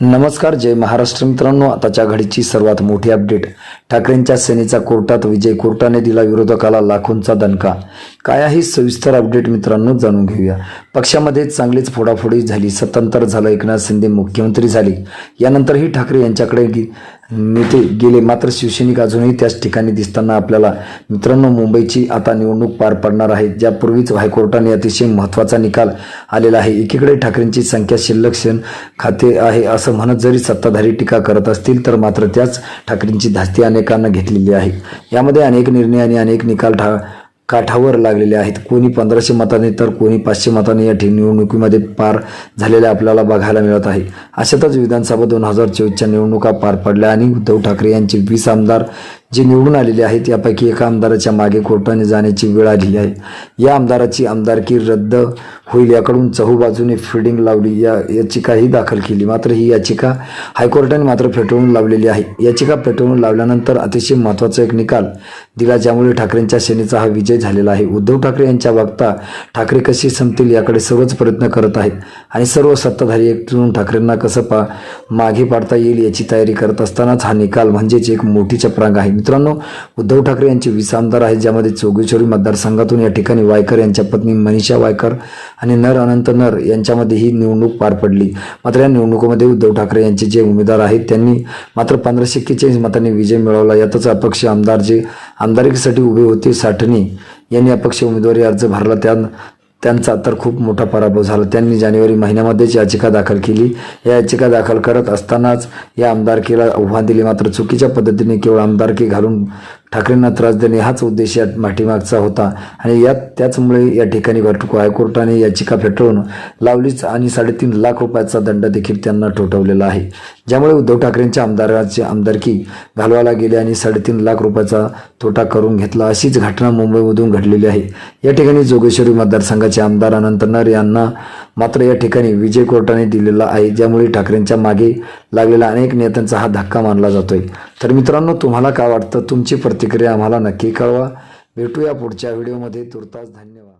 नमस्कार जय महाराष्ट्र मित्रांनो. आताच्या घडीची सर्वात मोठी अपडेट. ठाकरेंच्या सेनेचा कोर्टात विजय. कोर्टाने दिला विरोधकाला लाखोंचा दणका. काय आहे सविस्तर अपडेट मित्रांनो जाणून घेऊया. पक्षामध्ये चांगलीच फोडाफोडी झाली. सत्तांतर झालं एकनाथ शिंदे मुख्यमंत्री झाले. यानंतरही ठाकरे यांच्याकडे नेते गेले मात्र शिवसैनिक अजूनही त्याच ठिकाणी दिसताना आपल्याला मित्रांनो मुंबईची आता निवडणूक पार पडणार आहे. ज्यापूर्वीच हायकोर्टाने अतिशय महत्त्वाचा निकाल आलेला आहे. एकीकडे ठाकरेंची संख्या शिल्लक क्षण खाते आहे असं म्हणत जरी सत्ताधारी टीका करत असतील तर मात्र त्याच ठाकरेंची धास्ती अनेकांना घेतलेली आहे. यामध्ये अनेक निर्णय आणि अनेक निकाल ठा काठावर लागलेले आहेत. कोणी पंधराशे मताने तर कोणी पाचशे मताने या निवडणुकीमध्ये पार झालेले आपल्याला बघायला मिळत आहे. अशातच विधानसभा दोन हजार चोवीसच्या निवडणुका पार पडल्या आणि उद्धव ठाकरे यांचे वीस आमदार जे निवडून आलेले आहेत यापैकी एका आमदाराच्या मागे कोर्टाने जाण्याची वेळ आली आहे. या आमदाराची आमदारकी रद्द होईल याकडून चहूबाजूने फिल्डिंग लावली. या याचिकाही दाखल केली. मात्र ही याचिका हायकोर्टाने मात्र फेटाळून लावलेली आहे. याचिका फेटाळून लावल्यानंतर अतिशय महत्त्वाचा एक निकाल दिला ज्यामुळे ठाकरेंच्या सेनेचा हा विजय झालेला आहे. उद्धव ठाकरे यांच्या वागता ठाकरे कशी संपतील याकडे सर्वच प्रयत्न करत आहेत आणि सर्व सत्ताधारी एकजून ठाकरेंना कसं पा मागे पाडता येईल याची तयारी करत असतानाच हा निकाल म्हणजेच एक मोठी चपरांग आहे. मित्रांनो उद्धव ठाकरे यांचे वीस आमदार आहेत ज्यामध्ये चोगेश्वरी मतदारसंघातून या ठिकाणी वायकर यांच्या पत्नी मनीषा वायकर आणि नर अनंत नर यांच्यामध्ये ही निवडणूक पार पडली. मात्र या निवडणुकीमध्ये उद्धव ठाकरे यांचे जे उमेदवार आहेत त्यांनी मात्र पंधराशे एक्केचाळीस मतांनी विजय मिळवला. यातच अपक्ष आमदार जे आमदारकीसाठी उभे होते साठणी यांनी अपक्ष उमेदवारी अर्ज भरला. त्या त्यांचा तर खूप मोठा पराभव झाला. त्यांनी जानेवारी महिन्यामध्येच याचिका दाखल केली या याचिका दाखल करत असतानाच या आमदारकीला आव्हान दिले. मात्र चुकीच्या पद्धतीने केवळ आमदारकी घालून ठाकरेंना त्रास देणे हाच उद्देश या माठीमागचा होता. आणि यात त्याचमुळे या ठिकाणी घटक हायकोर्टाने याचिका फेटाळून लावलीच आणि साडेतीन लाख रुपयाचा दंड देखील त्यांना ठोठवलेला आहे. ज्यामुळे उद्धव ठाकरेंच्या आमदाराची आमदारकी घालवायला गेली आणि साडेतीन लाख रुपयाचा तोटा करून घेतला अशीच घटना मुंबईमधून घडलेली आहे. या ठिकाणी जोगेश्वरी मतदारसंघाचे आमदार अनंत नर यांना मात्र या ठिकाणी विजय कोर्टाने दिलेला आहे ज्यामुळे ठाकरेंच्या मागे लागलेला अनेक नेत्यांचा हा धक्का मानला जातोय. तर मित्रांनो तुम्हाला काय वाटतं? तुमची प्रतिक्रिया आम्हाला नक्की कळवा. भेटूया पुढच्या व्हिडिओमध्ये. तुर्तास धन्यवाद.